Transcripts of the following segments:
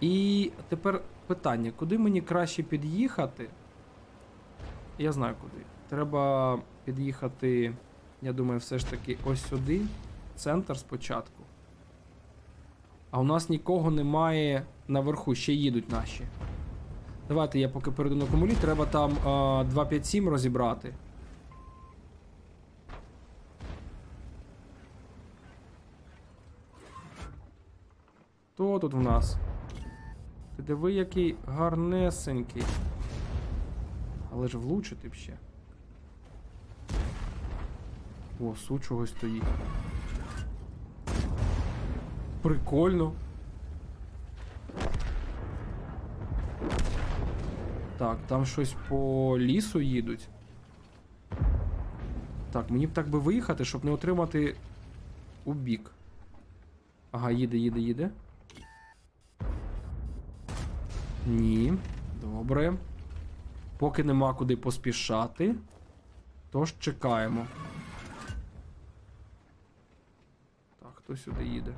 І тепер питання: куди мені краще під'їхати? Я знаю куди. Треба під'їхати, я думаю, все ж таки ось сюди, центр спочатку. А у нас нікого немає наверху, ще їдуть наші. Давайте я поки перейду на комулі, треба там а, 257 розібрати. Хто тут в нас? Ти диви, який гарнесенький. Але ж влучити б ще. О, су чогось стоїть. Прикольно. Так, там щось по лісу їдуть. Так, мені б так би виїхати, щоб не отримати у бік. Ага, їде, їде, їде. Ні. Добре. Поки нема куди поспішати. Тож чекаємо. Так, хто сюди їде?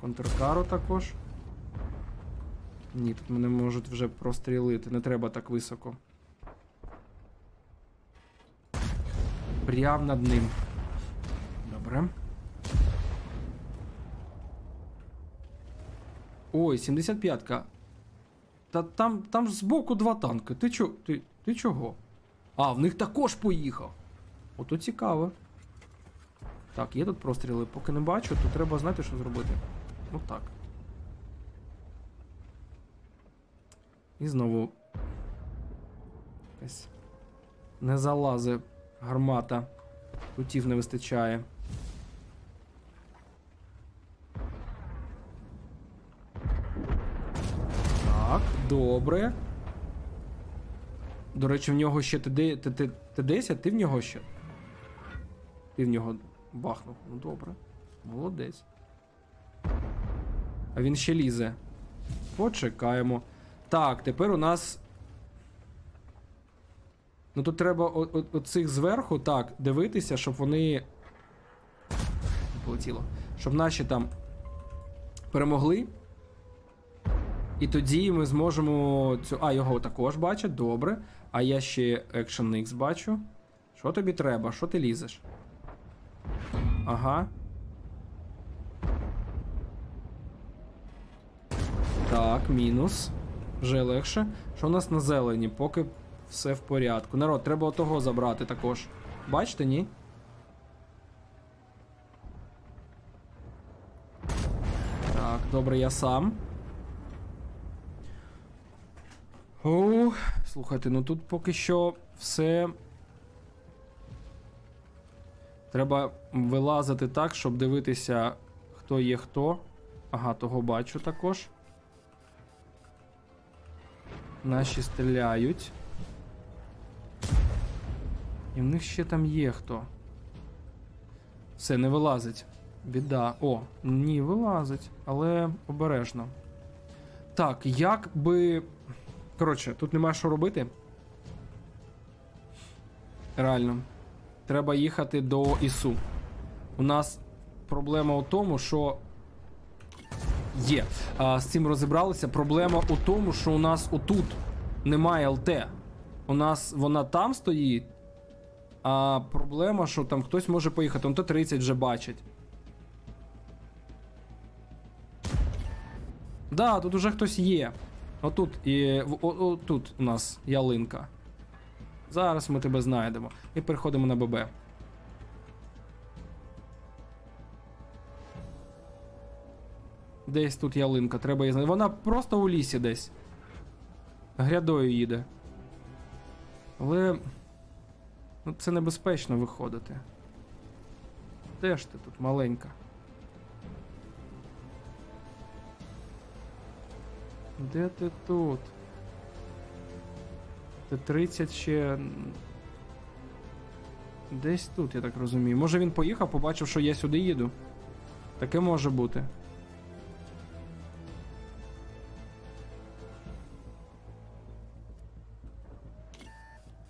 Контркару також. Ні, тут мене можуть вже прострілити, не треба так високо. Прям над ним. Добре. Ой, 75-ка. Та там, там збоку два танки. Ти чо? Ти, ти чого? А, в них також поїхав. Ото цікаво. Так, є тут простріли. Поки не бачу, то треба знати, що зробити. Отак. І знову. Якась. Не залазе гармата. Путів не вистачає. Так, добре. До речі, в нього ще Т- Т- Т- Т10, ти в нього ще? Ти в нього бахнув. Ну добре. Молодець. А він ще лізе. Почекаємо. Так, тепер у нас. Ну тут треба оцих зверху так дивитися, щоб вони. Полетіло. Щоб наші там перемогли. І тоді ми зможемо цю. А, його також бачать, добре. А я ще Action X бачу. Що тобі треба? Що ти лізеш? Ага. Так, мінус. Вже легше. Що у нас на зелені? Поки все в порядку. Народ, треба отого забрати також. Бачите, ні? Так, добре, я сам. О, слухайте, ну тут поки що все. Треба вилазити так, щоб дивитися, хто є хто. Ага, того бачу також. Наші стріляють. І в них ще там є хто. Все, не вилазить. Біда. О, ні, вилазить, але обережно. Так, як би. Коротше, тут нема що робити. Реально. Треба їхати до ІСУ. У нас проблема у тому, що. Є. А, з цим розібралися. Проблема у тому, що у нас отут немає ЛТ. У нас вона там стоїть. А проблема, що там хтось може поїхати. Он то 30 вже бачить. Да, тут уже хтось є. Отут і в- о, о, тут у нас ялинка. Зараз ми тебе знайдемо. І переходимо на ББ. Десь тут ялинка, треба її знайти. Вона просто у лісі десь. Грядою їде. Але. Ну, це небезпечно виходити. Де ж ти тут маленька? Де ти тут? Ти 30 ще. Десь тут, я так розумію. Може він поїхав, побачив, що я сюди їду. Таке може бути.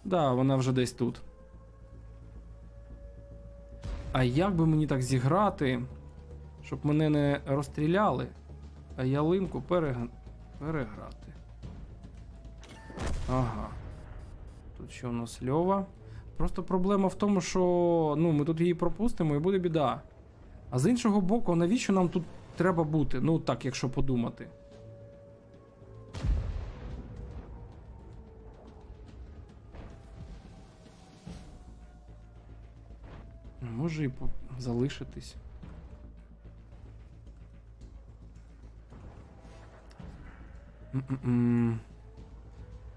Да, вона вже десь тут. А як би мені так зіграти, щоб мене не розстріляли, а ялинку переган. Переграти. Ага. Тут що у нас льова. Просто проблема в тому, що ну, ми тут її пропустимо і буде біда. А з іншого боку, навіщо нам тут треба бути? Ну так, якщо подумати. Може і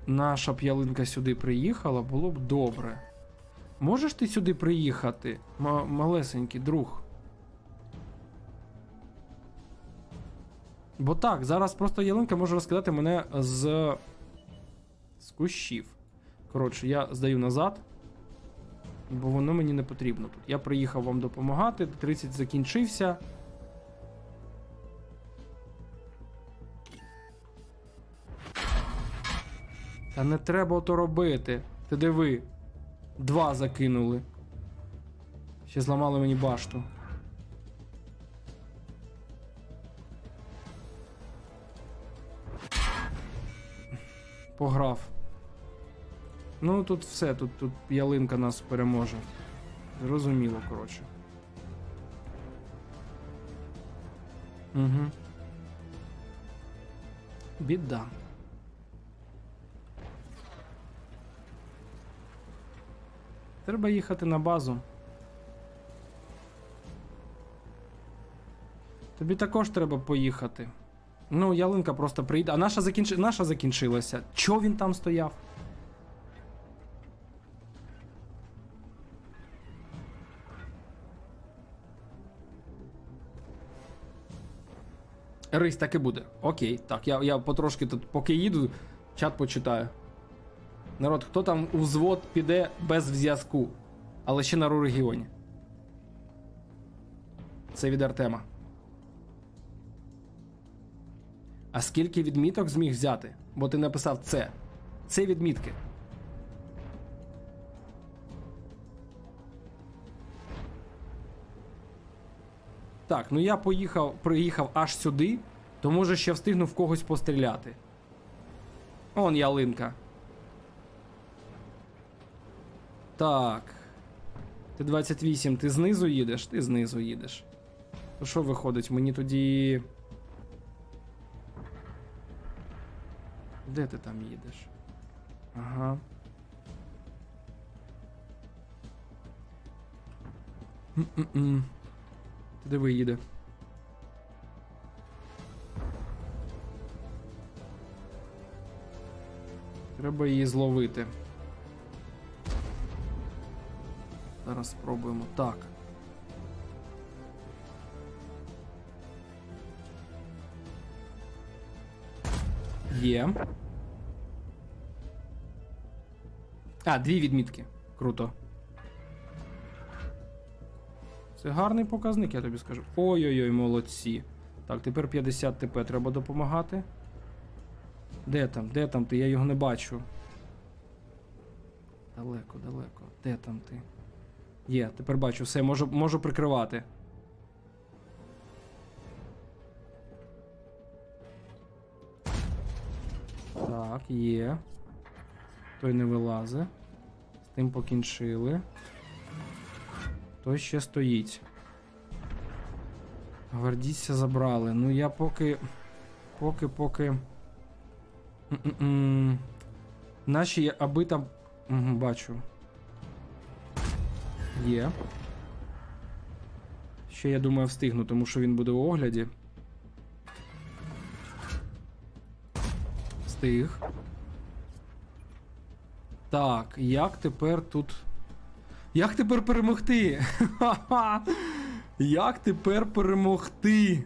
Наша б ялинка сюди приїхала, було б добре. Можеш ти сюди приїхати, ма- малесенький друг? Бо так, зараз просто ялинка може розкидати мене з. з кущів. Коротше, я здаю назад. Бо воно мені не потрібно тут. Я приїхав вам допомагати, 30 закінчився. Та не треба то робити. Ти диви. Два закинули. Ще зламали мені башту. Пограв. Ну тут все, тут, тут ялинка нас переможе. Зрозуміло, коротше. Угу. Біда. Треба їхати на базу. Тобі також треба поїхати. Ну, ялинка просто прийде. А наша, закінч... наша закінчилася. Чо він там стояв? Рись, так і буде. Окей, так, я, я потрошки тут, поки їду, чат почитаю. Народ, хто там у взвод піде без зв'язку, але ще на регіоні. Це від Артема. А скільки відміток зміг взяти? Бо ти написав це. Це відмітки. Так, ну я поїхав, приїхав аж сюди, то може ще встигну в когось постріляти. Он ялинка. Так. Ти 28, ти знизу їдеш? Ти знизу їдеш. То що виходить? Мені тоді. Де ти там їдеш? Ага. М-м-м. Ти диви їде. Треба її зловити. Зараз спробуємо. Так. Є. А, дві відмітки. Круто. Це гарний показник, я тобі скажу. Ой-ой-ой, молодці. Так, тепер 50 ТП треба допомагати. Де там? Де там ти? Я його не бачу. Далеко, далеко. Де там ти? Є, тепер бачу, все, можу, можу прикривати. Так, є. Той не вилазить. З тим покінчили. Той ще стоїть. Гвардійця забрали. Ну я поки. Поки, поки. М-м-м. Наші, аби там. Угу, бачу. Є. Ще, я думаю, встигну, тому що він буде у огляді. Встиг. Так, як тепер тут. Як тепер перемогти? Як тепер перемогти?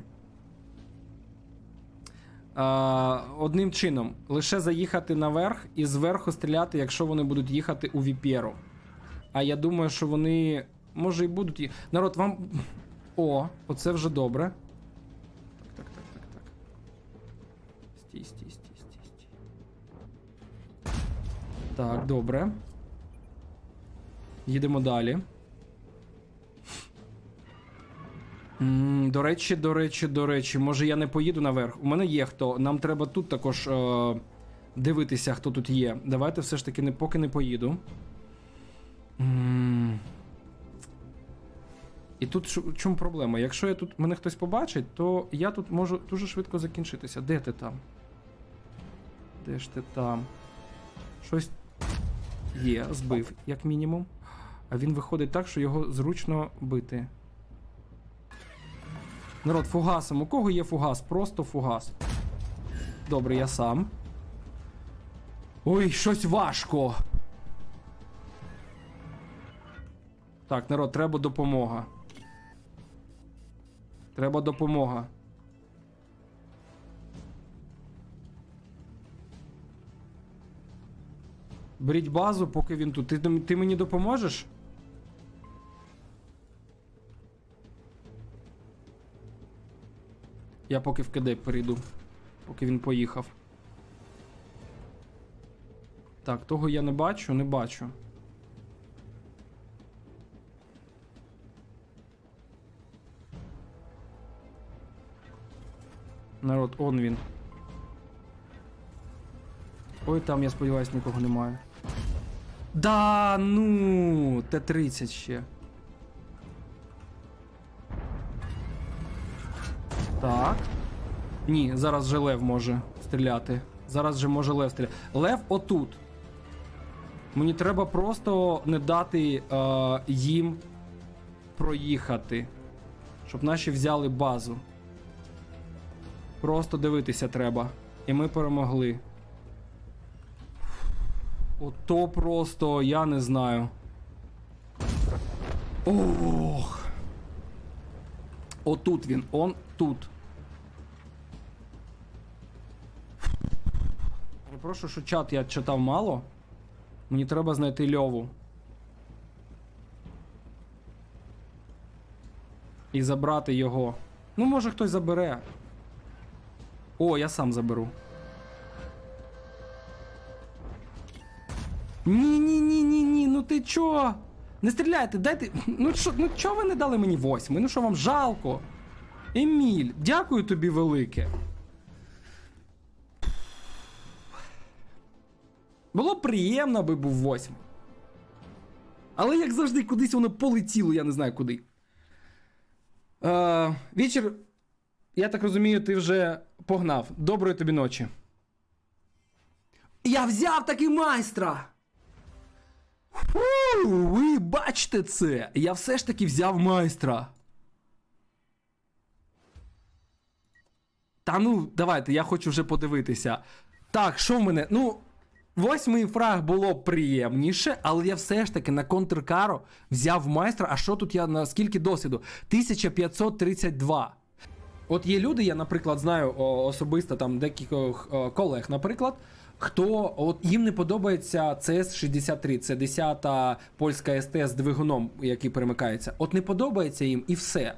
Одним чином, лише заїхати наверх і зверху стріляти, якщо вони будуть їхати у Віпєру. А я думаю, що вони. Може і будуть. Народ, вам. О, оце вже добре. Так, так, так, так, так. Стій, стій, стій, стій, стій. Так, добре. Їдемо далі. До речі, до речі, до речі, може я не поїду наверх. У мене є хто. Нам треба тут також е, дивитися, хто тут є. Давайте все ж таки не, поки не поїду. І тут в чому проблема? Якщо я тут мене хтось побачить, то я тут можу дуже швидко закінчитися. Де ти там? Де ж ти там? Щось є, збив, як мінімум. А він виходить так, що його зручно бити. Народ, фугасом. У кого є фугас? Просто фугас. Добре, я сам. Ой, щось важко. Так, народ, треба допомога. Треба допомога. Беріть базу, поки він тут. Ти, ти мені допоможеш? Я поки в КД перейду, поки він поїхав. Так, того я не бачу, не бачу. Народ, он він. Ой, там, я сподіваюся, нікого немає. Да, ну, Т-30 ще. Так. Ні, зараз же Лев може стріляти. Зараз же може Лев стріляти. Лев отут. Мені треба просто не дати е, їм проїхати. Щоб наші взяли базу. Просто дивитися треба. І ми перемогли. Ото просто я не знаю. Ох. Отут він, он тут. Перепрошую, що чат я читав мало. Мені треба знайти льову. І забрати його. Ну, може хтось забере. О, я сам заберу. Ні, ні, ні, ні, ні, ну ти чо? Не стріляйте, дайте. Ну що, ну чого ви не дали мені восьмий? Ну що вам жалко? Еміль, дякую тобі велике. Було приємно, аби був восьмий. Але як завжди, кудись воно полетіло, я не знаю куди. Е, Вічер, я так розумію, ти вже погнав. Доброї тобі ночі. Я взяв таки майстра! Фу, ви бачите це? Я все ж таки взяв майстра. Та ну, давайте, я хочу вже подивитися. Так, що в мене? Ну, восьмий фраг було приємніше, але я все ж таки на контркаро взяв майстра. А що тут я на скільки досвіду? 1532. От є люди, я, наприклад, знаю особисто там декількох колег, наприклад, хто от їм не подобається CS 63, це 10-та польська СТ з двигуном, який перемикається. От не подобається їм і все.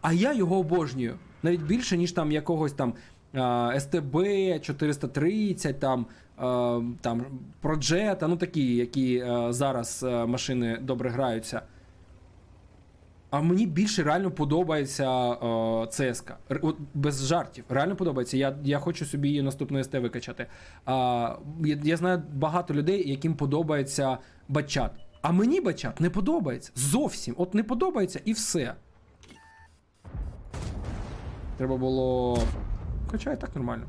А я його обожнюю. Навіть більше, ніж там якогось там СТБ 430, там, там Проджета, ну такі, які зараз машини добре граються. А мені більше реально подобається е, ЦСКА. Р- От без жартів. Реально подобається. Я, я хочу собі її наступну СТ викачати. А, я, я знаю багато людей, яким подобається бачат. А мені бачат не подобається. Зовсім. От не подобається і все. Треба було. Хоча так нормально.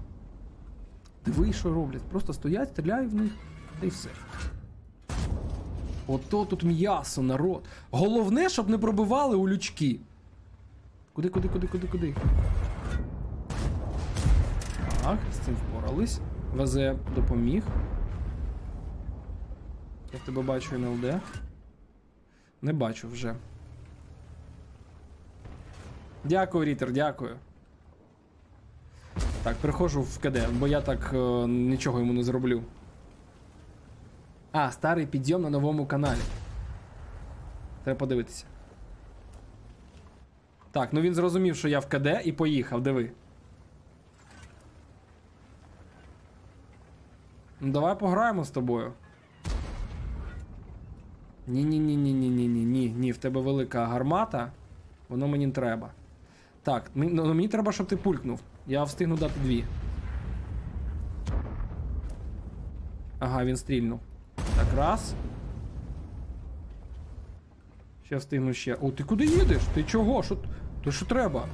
Диви, що роблять. Просто стоять, стріляю в них, та й все. Ото тут м'ясо, народ. Головне, щоб не пробивали у лючки. Куди, куди, куди, куди, куди? Так, з цим впорались. ВЗ допоміг. Я тебе бачу НЛД. Не бачу вже. Дякую, Рітер, дякую. Так, переходжу в КД, бо я так е, нічого йому не зроблю. А, старий підйом на новому каналі. Треба подивитися. Так, ну він зрозумів, що я в КД і поїхав, диви. Ну давай пограємо з тобою. Ні-ні-ні-ні-ні-ні-ні, ні, в тебе велика гармата. Воно мені не треба. Так, ну, мені треба, щоб ти пулькнув. Я встигну дати дві. Ага, він стрільнув. Так, раз. Ще встигну ще. О, ти куди їдеш? Ти чого? Т- То що треба?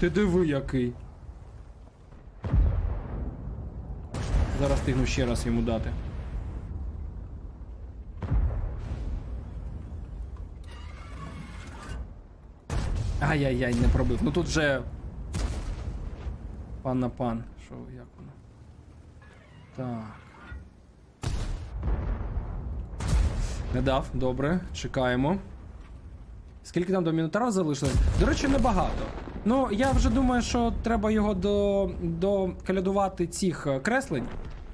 Ти диви який. Зараз встигну ще раз йому дати. Ай-яй-яй, не пробив. Ну тут же. Пан на пан. Що, як воно? Так. Не дав, добре, чекаємо. Скільки там до Мінотара залишилось? До речі, небагато. Ну, я вже думаю, що треба його до, докалядувати цих е, креслень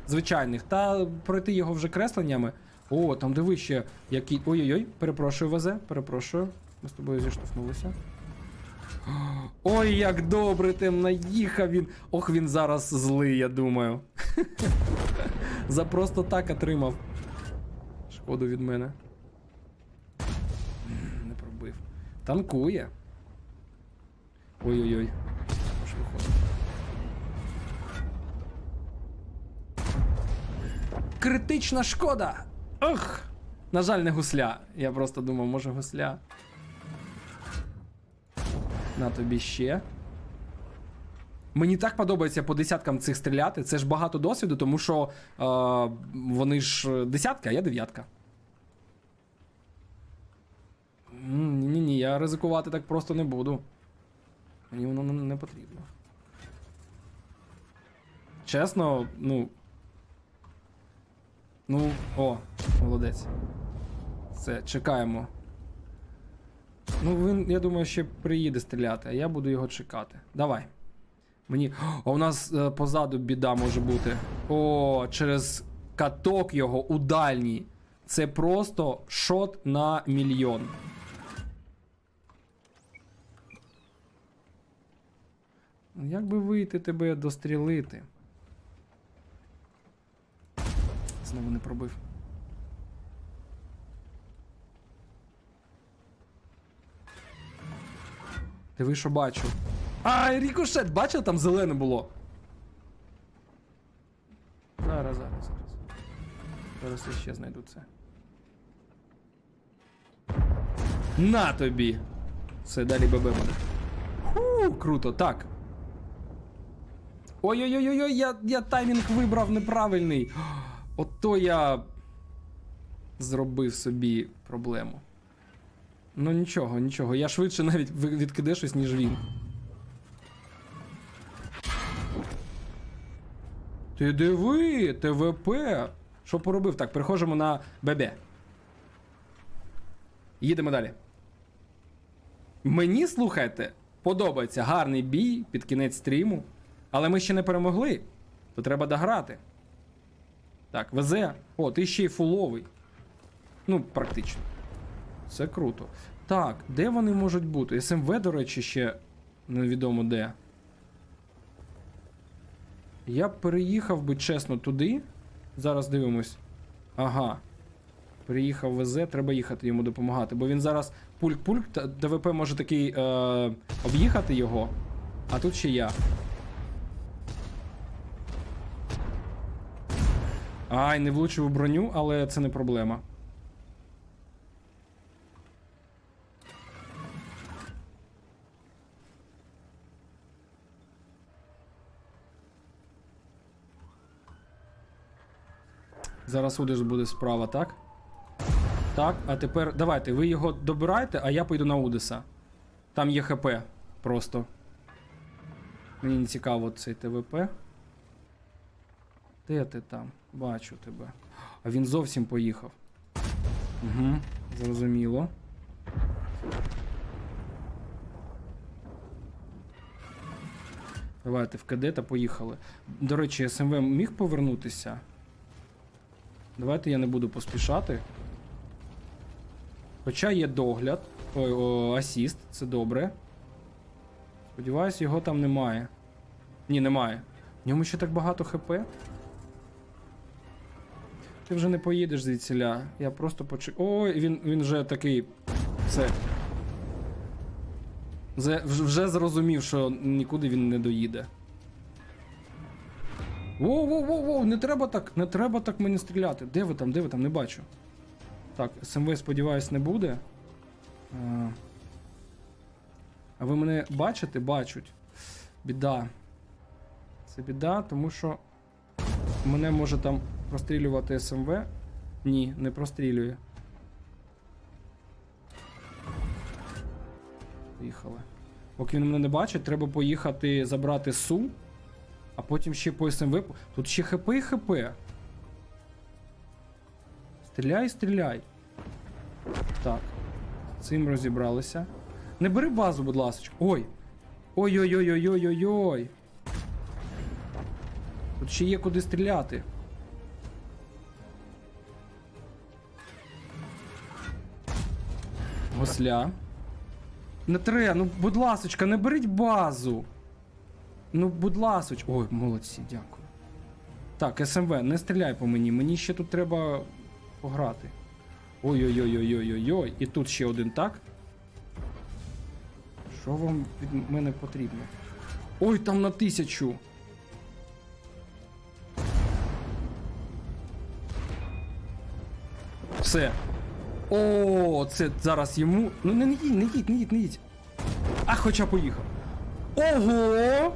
звичайних, та пройти його вже кресленнями. О, там диви ще які. Ой-ой-ой, перепрошую, Везе, перепрошую. Ми з тобою зіштовхнулися. Ой, як добре ти наїхав він. Ох, він зараз злий, я думаю. За просто так отримав. Шкоду від мене. Не пробив. Танкує. Ой-ой-ой. Критична шкода! Ох! На жаль, не гусля. Я просто думав, може гусля. На тобі ще. Мені так подобається по десяткам цих стріляти. Це ж багато досвіду, тому що е, вони ж десятка, а я дев'ятка. Ні, ні, ні, я ризикувати так просто не буду. Мені воно не потрібно. Чесно, ну. Ну, о, молодець. Все, чекаємо. Ну, він, я думаю, ще приїде стріляти, а я буду його чекати. Давай. Мені. А у нас е, позаду біда може бути. О, через каток його у дальній. Це просто шот на мільйон. Ну, Як би вийти тебе дострілити? Знову не пробив. Диви, що бачу. Ай, рікошет, бачив, там зелене було. Зараз, зараз, зараз. Зараз я ще знайду це. На тобі! Все, далі ББ буде. Фу, круто, так. Ой-ой-ой, ой я я таймінг вибрав неправильний. Ото я зробив собі проблему. Ну нічого, нічого. Я швидше навіть відкидешусь, ніж він. Ти диви, ТВП. Що поробив? Так, переходимо на ББ. Їдемо далі. Мені, слухайте, подобається гарний бій під кінець стріму. Але ми ще не перемогли. То треба дограти. Так, везе. О, ти ще й фуловий. Ну, практично. Це круто. Так, де вони можуть бути? СМВ, до речі, ще невідомо де. Я б переїхав би чесно туди. Зараз дивимось. Ага. Приїхав ВЗ, треба їхати йому допомагати. Бо він зараз пульк-пульк, ДВП може такий е, об'їхати його. А тут ще я. Ай, не влучив у броню, але це не проблема. Зараз Удиш буде справа, так? Так, а тепер давайте, ви його добирайте, а я пойду на Удиса. Там є ХП просто. Мені не цікаво цей ТВП. Де ти там? Бачу тебе. А він зовсім поїхав. Угу, зрозуміло. Давайте в КД та поїхали. До речі, СМВ міг повернутися. Давайте я не буду поспішати. Хоча є догляд. Ой, о, асіст, це добре. Сподіваюсь, його там немає. Ні, немає. В ньому ще так багато ХП. Ти вже не поїдеш звідсіля. Я просто почу. Ой, він, він вже такий. Все. Вже, вже- зрозумів, що нікуди він не доїде. Воу, воу, воу, воу, не треба так, не треба так мені стріляти. Де ви там, де ви там, не бачу. Так, СМВ, сподіваюсь, не буде. А, а ви мене бачите? Бачать. Біда. Це біда, тому що мене може там прострілювати СМВ. Ні, не прострілює. Поїхали. Поки він мене не бачить, треба поїхати забрати Су, а потім ще по СМВ. Тут ще ХП і ХП. Стріляй, стріляй. Так. З цим розібралися. Не бери базу, будь ласка. Ой. Ой-ой-ой-ой-ой-ой-ой. Тут ще є куди стріляти. Госля. Не треба, ну будь ласочка, не беріть базу. Ну, будь ласоч. Ой, молодці, дякую. Так, СМВ, не стріляй по мені. Мені ще тут треба пограти. Ой-ой-ой-ой-ой-ой-ой. І тут ще один, так? Що вам від мене потрібно? Ой, там на тисячу. Все. О, це зараз йому. Ну не їдь, не їдь, не їдь, не їдь. А хоча поїхав. Ого!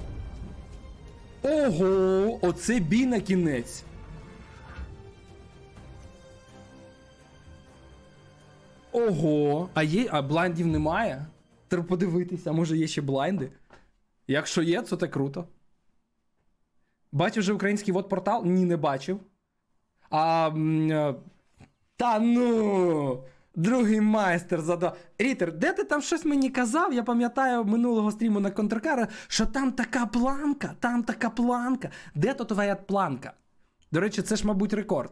Ого! Оце бій на кінець. Ого! А є. А блайндів немає? Треба подивитися, може є ще блайнди? Якщо є, то це круто. Бачив вже український вот портал? Ні, не бачив. А. е, Та ну. Другий майстер задав. Рітер, де ти там щось мені казав? Я пам'ятаю минулого стріму на контркара, що там така планка, там така планка. Де то твоя планка? До речі, це ж, мабуть, рекорд.